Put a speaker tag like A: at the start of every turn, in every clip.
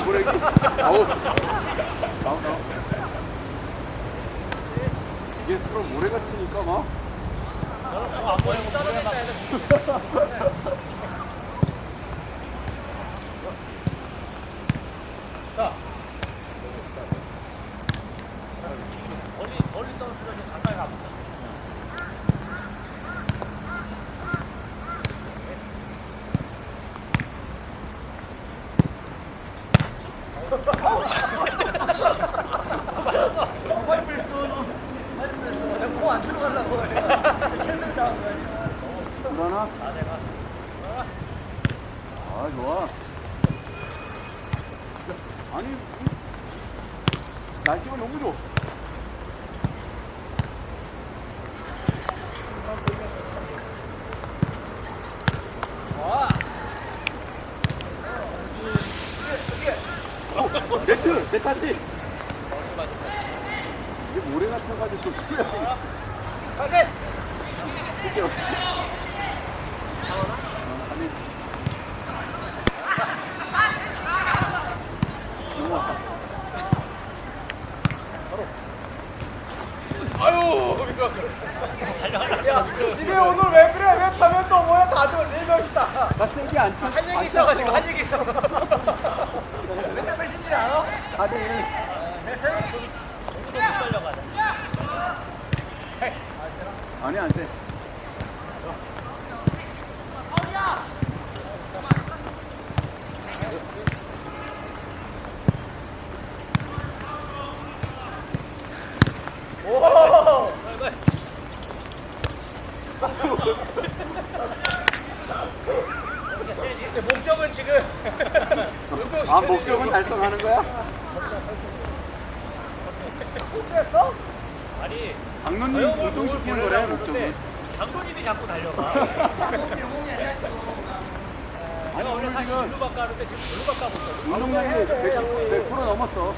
A: 뭐래? 아우. 나오 나오. 이게 서로 모래 같으니까 막.
B: 해도 멀리 멀리 떨어뜨려서 가까이 가보자. 아
A: 아, 좋아. 아니, 이- 날씨가 너무 좋아. 탔지? 이게 모래 같아가지고 또 치야
B: 가게.
A: 할게요. 아니. 넘어왔다. 아유, 미끄러웠어.
B: 야, 집에 오늘 왜 그래? 왜 타면 또 뭐야? 다들 네 명이다.
A: 나 세게 안 차.
B: 한 얘기 있어가지고 한 얘기 있어서. 알아?
A: 다들
B: 내 새로운 공도 못 달려가네.
A: 아니, 안 돼.
B: 목적은 지금
A: 아, 목적은 달성하는 거야?
B: 됐어? 아니
A: 장로님 운동시키는 거래, 목적은.
B: 장군님이 자꾸 달려가. 내가 원래 사실 일로 바꿔는데 지금 일로 바꿔고 있어.
A: 운동량이 100%, 100% 넘었어.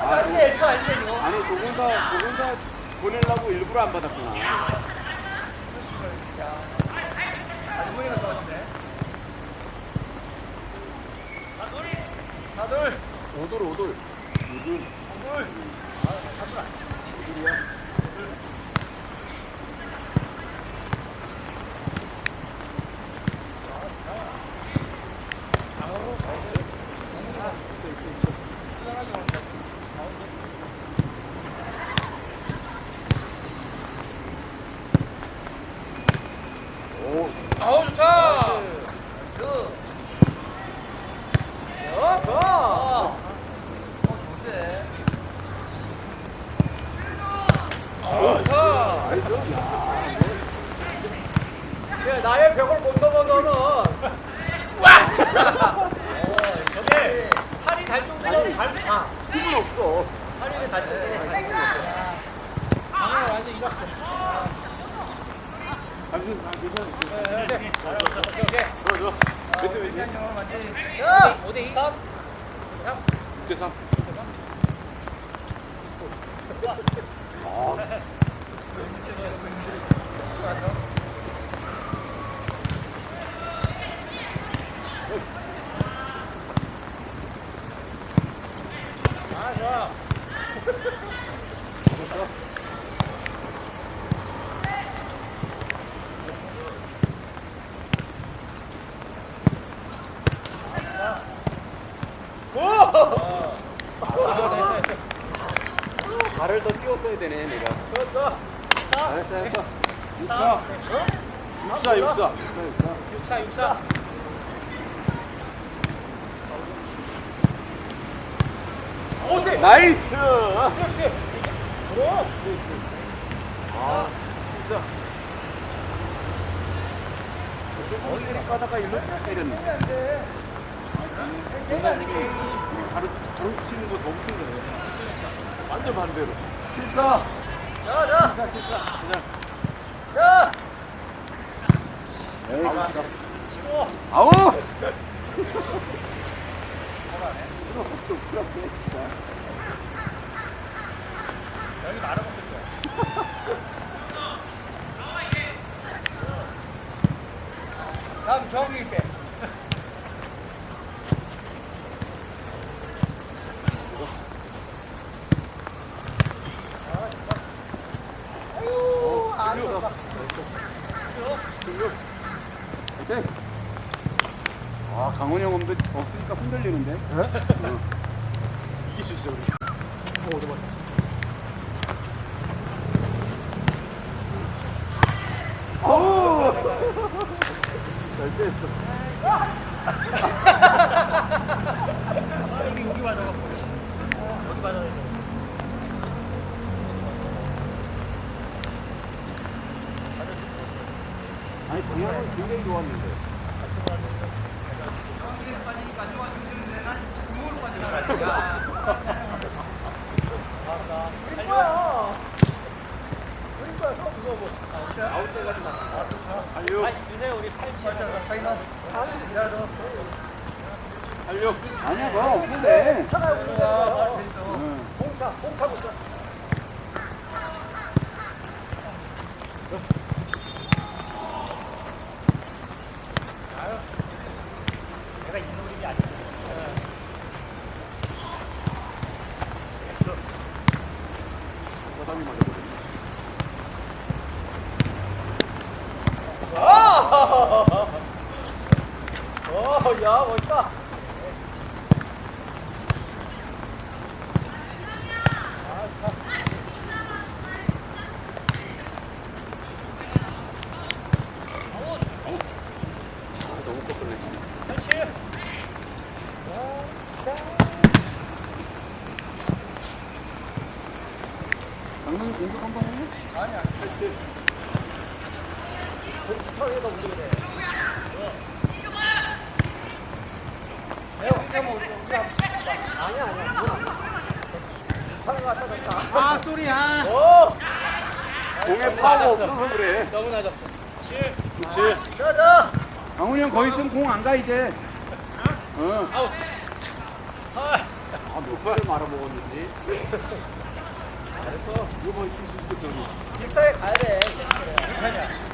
B: 아니 에스파 아닌데 이거.
A: 아니, 조금 더, 조금 더 보내려고 일부러 안 받았구나.
B: 아주머니가 도와주네. 다들
A: 오돌, 오돌. 오돌.
B: 오늘
A: 오돌이야. 오,
B: 아우 좋다. 그. 어, 좋아. 어, 좋대. 어, 좋다.
A: 나이스. 야,
B: 야, 나의 벽을 너는. 와. 저게 팔이 달 정도면 달 다.
A: 힘은 없어.
B: 팔이 달 정도면. 아, 완전 익었어.
A: 잠시, 잠시, 잠시.
B: 오케이, 오케이.
A: 좋아, 좋아. 몇 대, 몇 대?
B: 야, 5대 2. 3.
A: 6대 3. 아,
B: 아, 좋아.
A: 발을 더 띄웠어야 되네, 내가. 잘했어, 잘했어. 좋다. 육사 육사.
B: 육사 육사. 오세.
A: 나이스.
B: 그럼.
A: 아 진짜. 어디를 가다가 일로 때렸네. 바로 바로 치는 거 너무 큰 거예요. 완전 반대로. 실사.
B: 자, 자.
A: 그냥.
B: 자.
A: 아웃이다.
B: 치고.
A: 아우.
B: 여기 말아먹겠어. 다음 정이 있게. 아유, 안 좋다.
A: 오케이. 아 강원이 형 없는데 없으니까 흔들리는데. 어.
B: 이길 수 있어 우리. 오, 너무
A: 아우. 잘 됐어.
B: 여기 여기 맞아. 여기 맞아.
A: 방향은 굉장히 좋았는데.
B: 거야. 그럴 거야. 서 무서워. 아웃 때 가지 마.
A: 살려.
B: 주세요 우리 87. 사이나. 야 너.
A: 살려. 아니야 너 없는데.
B: 차가. 공차 공 차고 있어. 아유. 내가 이 노력이 아니야.
A: 바닥이 맞아버렸네.
B: 아! 어, 야, 멋있다. 아.
A: 아, 너무 꺾을래.
B: 그렇지.
A: 장난이 공격 한번 해?
B: 아니야. 움직이네. 내가 뭐 우리. 아니야 아니야. 아
C: 쏘리야
B: 오.
A: 공에 파워 없어서 그래.
C: 너무 낮았어
A: 그렇지.
B: 자자.
A: 강훈이 형 거기 있으면 공 안 가 이제. 어.
C: 아웃
B: 아.
A: 아, 몇 번을 말아먹었는지. 잘했어. 이번 실수 있었더니.
B: 비슷하게 가야 돼. 괜찮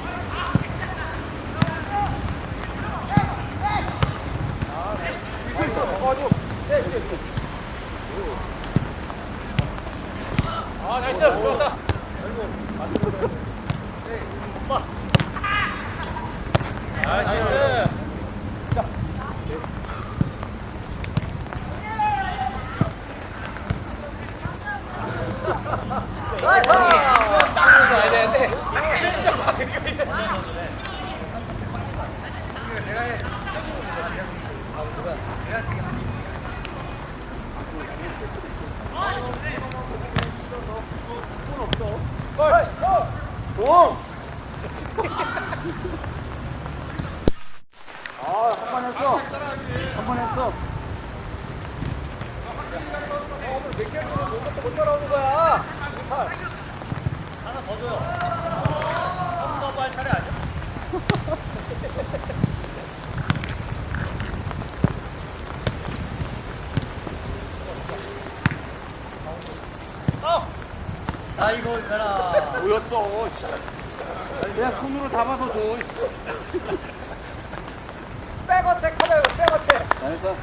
B: 가.
A: 아
C: 나이스. 좋았다. 아 나이스
B: 나이스.
C: 땅으로 가야 되는데
A: 동! 아, 한 번 했어. 한 번 했어.
B: 오늘 몇 개를 못, 못 따라오는 거야. 하나 더 줘요. 한번더 할 차례 어! 아 이거 있잖아.
A: 보였어. 씨. 그냥 손으로 잡아서 줘.
B: 백어택 하자 이거 백어택
A: 잘했어.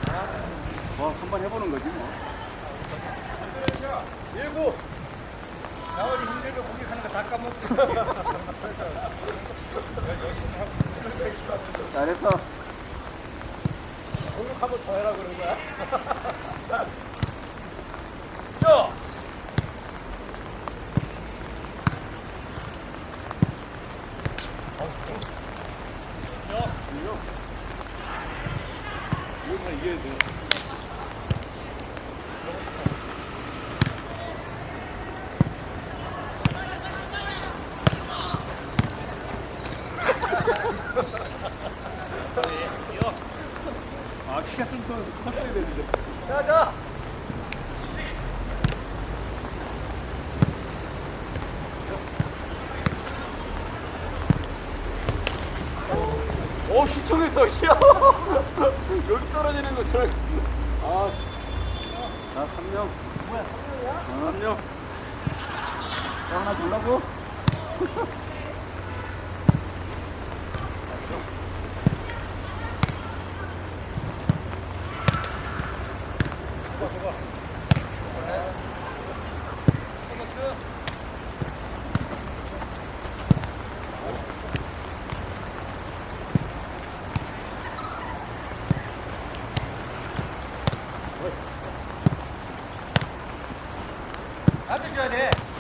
A: 뭐, 한번 해보는 거지, 뭐.
B: 일구 나머지 힘들게 공격하는 거 다 까먹고
A: 잘했어.
B: 공격 한번 더 해라 그런 거야? 야!
A: 이거 이겨야 돼. 아, 키가 좀더 컸어야 되는데.
B: 자, 자!
A: 오, 시청했어, 씨. 여기 떨어지는 거 저래. 아. 자, 3명. 뭐야, 3명이야? 3명. 야, 하나 주려고?
B: 나한테 줘야 돼.